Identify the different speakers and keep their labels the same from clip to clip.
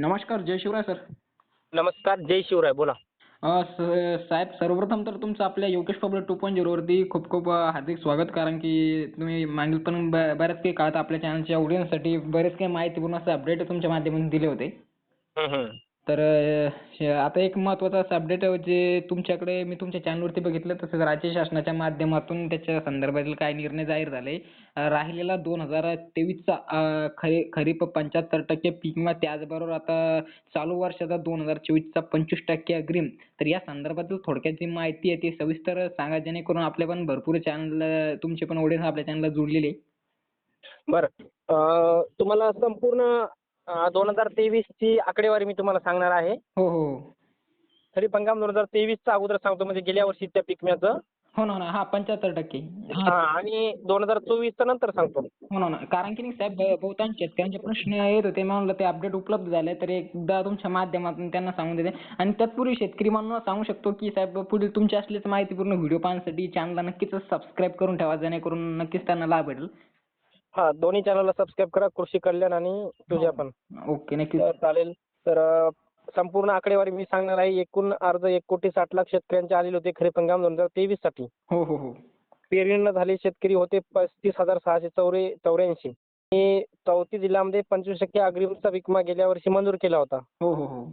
Speaker 1: नमस्कार जय शिवराय सर.
Speaker 2: नमस्कार जय शिवराय बोला.
Speaker 1: साहेब सर्वप्रथम तर तुमचं आपल्या योगेश पब्लिक टू पॉईंट झिरोवरती खूप खूप हार्दिक स्वागत. कारण की तुम्ही मागील पण बऱ्याच काही काळात आपल्या चॅनलच्या ऑडियन्ससाठी बरेच काही माहितीपूर्ण असे अपडेट तुमच्या माध्यमातून दिले होते. तर आता एक महत्त्वाचा असं अपडेट जे तुमच्याकडे मी तुमच्या चॅनलवरती बघितलं तसंच राज्य शासनाच्या माध्यमातून त्याच्या संदर्भातील काय निर्णय जाहीर झाले. राहिलेला दोन हजार तेवीसचा खरी खरीप पंच्याहत्तर टक्के पीक विमा त्याचबरोबर आता चालू वर्षाचा दोन हजार चोवीसचा पंचवीस टक्के अग्रिम. तर या संदर्भातील थोडक्यात जी माहिती आहे ती सविस्तर सांगा जेणेकरून आपले पण भरपूर चॅनल तुमचे पण ऑडियन्स आपल्या चॅनलला जुळलेले.
Speaker 2: बरं. तुम्हाला संपूर्ण दोन हजार तेवीस ची आकडेवारी मी तुम्हाला सांगणार आहे.
Speaker 1: हो हो. हो.
Speaker 2: खरीप हंगाम दोन हजार तेवीसचा अगोदर सांगतो म्हणजे गेल्या वर्षीच्या पीक विम्याचं
Speaker 1: हो ना हो ना. हा पंच्याहत्तर टक्के.
Speaker 2: हा, आणि दोन हजार चोवीसचं नंतर सांगतो.
Speaker 1: हो ना हो ना. कारण की नाही साहेब बहुतांश शेतकऱ्यांचे प्रश्न येत होते मी म्हणलं ते अपडेट उपलब्ध झाले तर एकदा तुमच्या माध्यमातून त्यांना सांगून देते. आणि तत्पूर्वी शेतकरी म्हणून सांगू शकतो की साहेब पुढील तुमची असलेच माहितीपूर्ण व्हिडिओ पाहण्यासाठी चॅनलला नक्कीच सबस्क्राईब करून ठेवा जेणेकरून नक्कीच त्यांना लाभ भेटेल.
Speaker 2: हा दोन्ही चॅनलला सबस्क्राईब करा कृषी कल्याण आणि तुझ्या पण.
Speaker 1: ओके नक्कीच.
Speaker 2: तर चालेल. तर संपूर्ण आकडेवारी मी सांगणार आहे. एकूण अर्ज एक कोटी साठ लाख शेतकऱ्यांचे आलेले होते खरीप हंगाम दोन हजार तेवीससाठी.
Speaker 1: हो हो हो.
Speaker 2: पेरणी न झालेले शेतकरी होते पस्तीस हजार सहाशे चौरे चौऱ्याऐंशी. आणि चौतीस जिल्ह्यामध्ये पंचवीस टक्के अग्रिमचा विमा गेल्या वर्षी मंजूर केला होता.
Speaker 1: हो हो हो.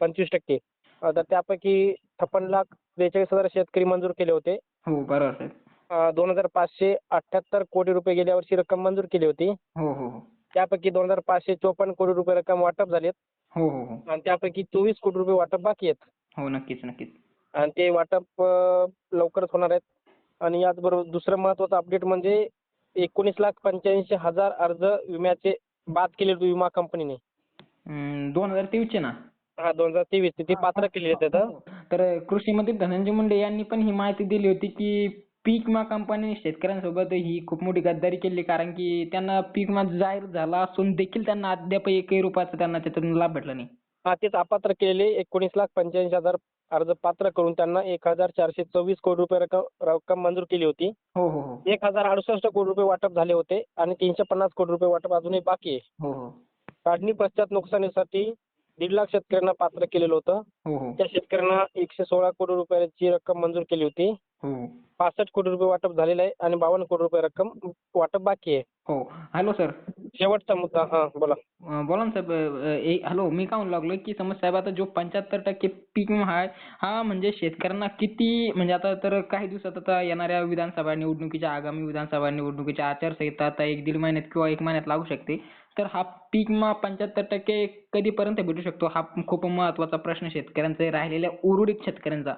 Speaker 2: पंचवीस टक्के. तर त्यापैकी छप्पन लाख बेचाळीस हजार शेतकरी मंजूर केले होते.
Speaker 1: हो बरोबर
Speaker 2: दोन हजार पाचशे अठ्याहत्तर कोटी रुपये गेल्या वर्षी रक्कम मंजूर केली होती.
Speaker 1: हो हो हो.
Speaker 2: त्यापैकी दोन हजार पाचशे चोपन्न कोटी रुपये रक्कम वाटप झालेत.
Speaker 1: हो हो हो.
Speaker 2: आणि त्यापैकी चोवीस कोटी रुपये वाटप बाकी आहेत.
Speaker 1: हो नक्कीच नक्कीच.
Speaker 2: आणि ते वाटप अं, लवकरच होणार आहेत. आणि याचबरोबर दुसरं महत्वाचं अपडेट म्हणजे एकोणीस लाख पंच्याऐंशी हजार अर्ज विम्याचे बाद केले होते विमा कंपनीने.
Speaker 1: हम्म, दोन हजार तेवीसचे ना?
Speaker 2: हा दोन हजार तेवीस ते पात्र केले आहेत
Speaker 1: हो. तर. कृषी मंत्री धनंजय मुंडे यांनी पण ही माहिती दिली होती की पीक विमा कंपनीने शेतकऱ्यांसोबत ही खूप मोठी गद्दारी केली. कारण की त्यांना पीक विमा जाहीर झाला असून देखील त्यांना अद्याप एकही रुपयाचा त्यांना त्याच्यातून लाभ भेटला नाही.
Speaker 2: हा तेच अपात्र केलेले एकोणीस लाख पंच्याऐंशी हजार अर्ज पात्र करून त्यांना एक हजार चारशे चोवीस कोटी रुपये रक्कम रक्कम मंजूर केली होती.
Speaker 1: हो हो हो.
Speaker 2: एक हजार अडुसष्ट कोटी रुपये वाटप झाले होते आणि तीनशे पन्नास कोटी रुपये वाटप अजूनही बाकी आहे.
Speaker 1: हो हो.
Speaker 2: काढणी पश्चात नुकसानीसाठी दीड लाख शेतकऱ्यांना पात्र केलेलं होतं.
Speaker 1: हो हो.
Speaker 2: त्या शेतकऱ्यांना एकशे सोळा कोटी रुपयाची रक्कम मंजूर केली होती.
Speaker 1: हो.
Speaker 2: पासष्ट कोटी रुपये वाटप झालेलं आहे आणि बावन्न कोटी रुपये रक्कम वाटप बाकी आहे.
Speaker 1: हो. हॅलो सर
Speaker 2: शेवटचा मुद्दा हा बोला.
Speaker 1: अं, बोला ना साहेब अं, ए हॅलो मी काय म्हणू लागलो की समज साहेब आता जो पंच्याहत्तर टक्के पीक विमा आहे हा म्हणजे शेतकऱ्यांना किती म्हणजे आता तर काही दिवसात आता येणाऱ्या विधानसभा निवडणुकीच्या आगामी विधानसभा निवडणुकीच्या आचारसंहिता आता एक दीड महिन्यात किंवा एक महिन्यात लागू शकते. तर हा पीक विमा पंच्याहत्तर टक्के कधीपर्यंत भेटू शकतो? हा खूप महत्त्वाचा प्रश्न शेतकऱ्यांचा आहे, राहिलेल्या उर्वरित शेतकऱ्यांचा.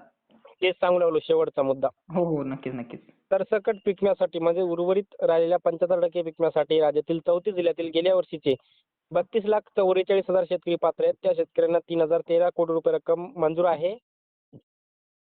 Speaker 2: तेच सांगू लागलो शेवटचा मुद्दा.
Speaker 1: हो हो नक्कीच नक्कीच.
Speaker 2: सरसकट पिकण्यासाठी म्हणजे उर्वरित राहिलेल्या पंच्याहत्तर टक्के पिकण्यासाठी राज्यातील चौतीस जिल्ह्यातील गेल्या वर्षीचे बत्तीस लाख चौवेचाळीस हजार शेतकरी पात्र आहेत. त्या शेतकऱ्यांना तीन हजार तेरा कोटी रुपये रक्कम मंजूर आहे.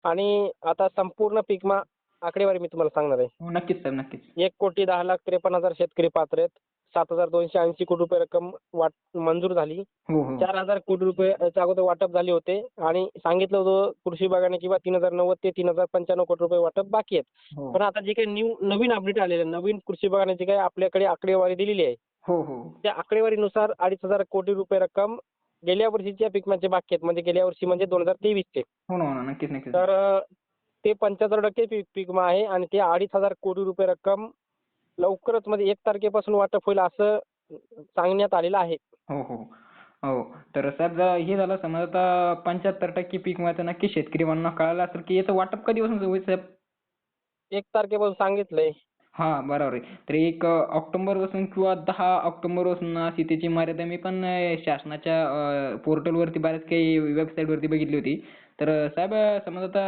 Speaker 2: आणि आता संपूर्ण पीक विमा आकडेवारी मी तुम्हाला सांगणार आहे.
Speaker 1: हो नक्कीच साहेब नक्कीच.
Speaker 2: एक कोटी दहा लाख त्रेपन्न हजार शेतकरी पात्र आहेत. सात हजार दोनशे ऐंशी कोटी रुपये रक्कम वाट मंजूर झाली. चार हजार कोटी रुपये याच्या अगोदर वाटप झाले होते आणि सांगितलं होतं कृषी विभागाने किंवा तीन हजार नव्वद ते तीन हजार पंच्याण्णव कोटी रुपये वाटप बाकी आहेत.
Speaker 1: हो.
Speaker 2: पण आता जे काही न्यू नवीन अपडेट आलेलं नवीन कृषी विभागाने जे काही आपल्याकडे आकडेवारी दिलेली आहे
Speaker 1: हो हो.
Speaker 2: त्या आकडेवारीनुसार अडीच हजार कोटी रुपये रक्कम गेल्या वर्षीच्या पिकम्याचे बाकी आहेत. म्हणजे गेल्या वर्षी म्हणजे दोन हजार
Speaker 1: नक्कीच नक्कीच.
Speaker 2: तर ते पंच्याहत्तर टक्के पीक विमा आहे आणि ते अडीच हजार कोटी रुपये रक्कम लवकरच म्हणजे एक तारखेपासून वाटप होईल असं सांगण्यात आलेलं आहे.
Speaker 1: हो हो. हो. तर साहेब हे झालं समज आता पंच्याहत्तर टक्के पीक विम्याचं नक्की शेतकरी बांधवांना कळालं असेल की याचं वाटप कधीपासून होईल साहेब?
Speaker 2: एक तारखेपासून सांगितलंय.
Speaker 1: हा बरोबर आहे. तर एक अं, ऑक्टोबरपासून किंवा दहा ऑक्टोबरपासून अशी त्याची मर्यादा मी पण शासनाच्या पोर्टलवरती बऱ्याच काही वेबसाईटवरती बघितली होती. तर साहेब समज आता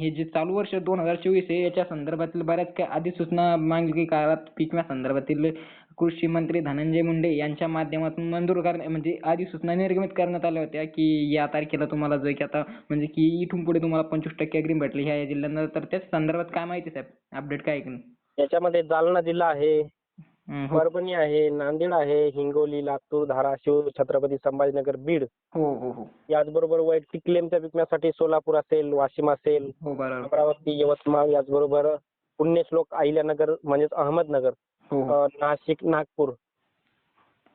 Speaker 1: हे जे चालू वर्ष दोन हजार चोवीस आहे याच्या संदर्भातील बऱ्याच काही अधिसूचना मागील काही काळात पीक विमा संदर्भातील कृषी मंत्री धनंजय मुंडे यांच्या माध्यमातून मंजूर करण्या म्हणजे अधिसूचना निर्गमित करण्यात आल्या होत्या की या तारखेला तुम्हाला जे की आता म्हणजे की इथून पुढे तुम्हाला पंचवीस टक्के अग्रिम भेटले ह्या या जिल्ह्यांना तर त्याच संदर्भात काय माहिती साहेब अपडेट काय आहे की नाही?
Speaker 2: याच्यामध्ये जालना जिल्हा आहे परभणी आहे नांदेड आहे हिंगोली लातूर धाराशिव छत्रपती संभाजीनगर बीड.
Speaker 1: हो हो हो.
Speaker 2: याचबरोबर वैयक्तिक क्लेमच्या विकण्यासाठी सोलापूर असेल वाशिम असेल
Speaker 1: हो बरोबर.
Speaker 2: अमरावती यवतमाळ याचबरोबर पुण्यश्लोक अहिल्यानगर म्हणजेच अहमदनगर
Speaker 1: हो हो.
Speaker 2: अ, नाशिक नागपूर.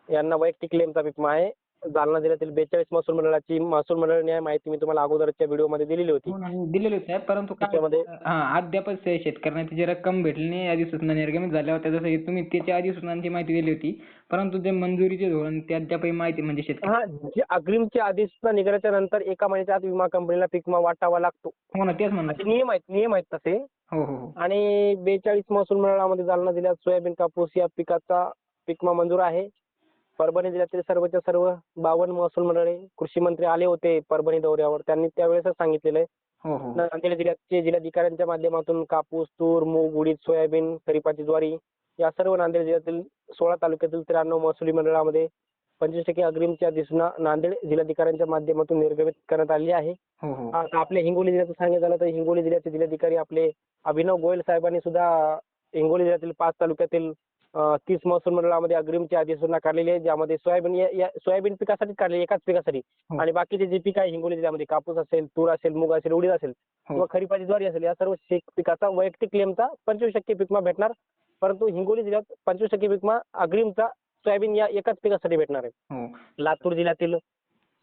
Speaker 2: यांना वैयक्तिक क्लेमचा विमा आहे. जालना जिल्ह्यातील बेचाळीस महसूल मंडळाची महसूल मंडळ न्याय माहिती मी तुम्हाला अगोदरच्या व्हिडिओमध्ये दिलेली होती.
Speaker 1: हो ना, दिलेले होते साहेब. परंतु काय
Speaker 2: त्याच्यामध्ये
Speaker 1: हा अद्यापच ते शेतकऱ्यांना त्याची रक्कम भेटली नाही अधिसूचना निर्गमित झाल्या होत्या जसं हे तुम्ही त्याच्या अधिसूचनांची माहिती दिली होती. परंतु ते मंजुरीचे धोरण ते अद्यापही माहिती म्हणजे शेतकरी
Speaker 2: हा जे अग्रिमची अधिसूचना निघाल्याच्या नंतर एका महिन्याच्या आत विमा कंपनीला पीक विमा वाटावा लागतो.
Speaker 1: हो ना तेच म्हणलं.
Speaker 2: असे नियम आहेत नियम आहेत तसे.
Speaker 1: हो हो हो.
Speaker 2: आणि बेचाळीस महसूल मंडळामध्ये जालना जिल्ह्यात सोयाबीन कापूस या पिकाचा पीक विमा मंजूर आहे. परभणी जिल्ह्यातील सर्वच्या सर्व बावन्न महसूल मंडळे कृषी मंत्री आले होते परभणी दौऱ्यावर. त्यांनी त्यावेळेसच सांगितलेलं आहे.
Speaker 1: हो हो.
Speaker 2: नांदेड जिल्ह्याचे जिल्हाधिकाऱ्यांच्या माध्यमातून कापूस तूर मूग उडीद सोयाबीन खरीपाची ज्वारी या सर्व नांदेड जिल्ह्यातील सोळा तालुक्यातील त्र्याण्णव महसुली मंडळामध्ये पंचवीस टक्के अग्रिमची अधिसूचना नांदेड जिल्हाधिकाऱ्यांच्या माध्यमातून निर्गमित करण्यात आलेली आहे.
Speaker 1: हो हो.
Speaker 2: आता आपल्या हिंगोली जिल्ह्याचं सांगायचं झालं तर हिंगोली जिल्ह्याचे जिल्हाधिकारी आपले अभिनव गोयल साहेबांनी सुद्धा हिंगोली जिल्ह्यातील पाच तालुक्यातील तीस महसूल मंडळामध्ये अग्रिमची अधिसूचना काढलेली आहे ज्यामध्ये सोयाबीन या- या सोयाबीन पिकासाठीच काढली एकाच पिकासाठी
Speaker 1: हो.
Speaker 2: आणि बाकीचे जे पीक आहे हिंगोली जिल्ह्यामध्ये कापूस असेल तूर असेल मूग असेल उडीद असेल
Speaker 1: हो.
Speaker 2: किंवा खरीपाची ज्वारी असेल या सर्व शेत पिकाचा वैयक्तिक क्लेमचा पंचवीस टक्के पीक विमा भेटणार परंतु हिंगोली जिल्ह्यात पंचवीस टक्के पीक विमा अग्रिमचा सोयाबीन या एकाच पिकासाठी भेटणार आहे
Speaker 1: हो
Speaker 2: लातूर जिल्ह्यातील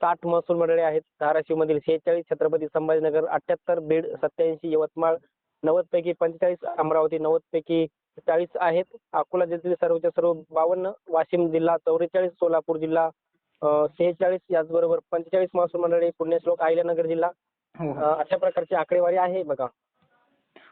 Speaker 2: साठ महसूल मंडळे आहेत धाराशिवमधील शेहेचाळीस छत्रपती संभाजीनगर अठ्याहत्तर बीड सत्याऐंशी यवतमाळ नव्वद पैकी पंचेचाळीस अमरावती नव्वद पैकी चाळीस आहेत. अकोला जिल्ह्यातील सर्वच्या सर्व बावन्न वाशिम जिल्हा चौवेचाळीस सोलापूर जिल्हा सेहेचाळीस याचबरोबर पंचेचाळीस महसूल मंडळे पुण्यश्लोक अहिल्यानगर जिल्हा.
Speaker 1: हो हो.
Speaker 2: अशा प्रकारची आकडेवारी आहे बघा.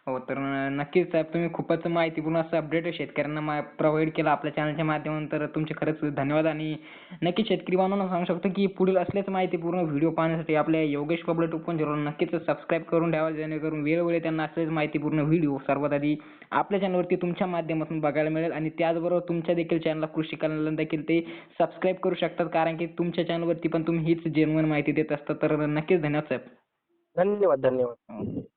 Speaker 1: हो तर नक्कीच साहेब तुम्ही खूपच माहितीपूर्ण असं अपडेट शेतकऱ्यांना प्रोव्हाइड केलं आपल्या चॅनलच्या माध्यमातून. तर तुमचे खरंच धन्यवाद. आणि नक्की शेतकरी बांधवांना सांगू शकतो की पुढील असलेच माहितीपूर्ण व्हिडिओ पाहण्यासाठी आपल्या Yogesh Kable two point zero नक्कीच सबस्क्राईब करून ठेवा जेणेकरून वेळोवेळी त्यांना असलेच माहितीपूर्ण व्हिडिओ सर्वात आधी आपल्या चॅनलवरती तुमच्या माध्यमातून बघायला मिळेल. आणि त्याचबरोबर तुमच्या देखील चॅनलला कृषी कल्याण देखील ते सबस्क्राईब करू शकतात. कारण की तुमच्या चॅनलवरती पण तुम्ही हीच जेन्युइन माहिती देत असता. तर नक्कीच धन्यवाद साहेब.
Speaker 2: धन्यवाद धन्यवाद.
Speaker 1: हो.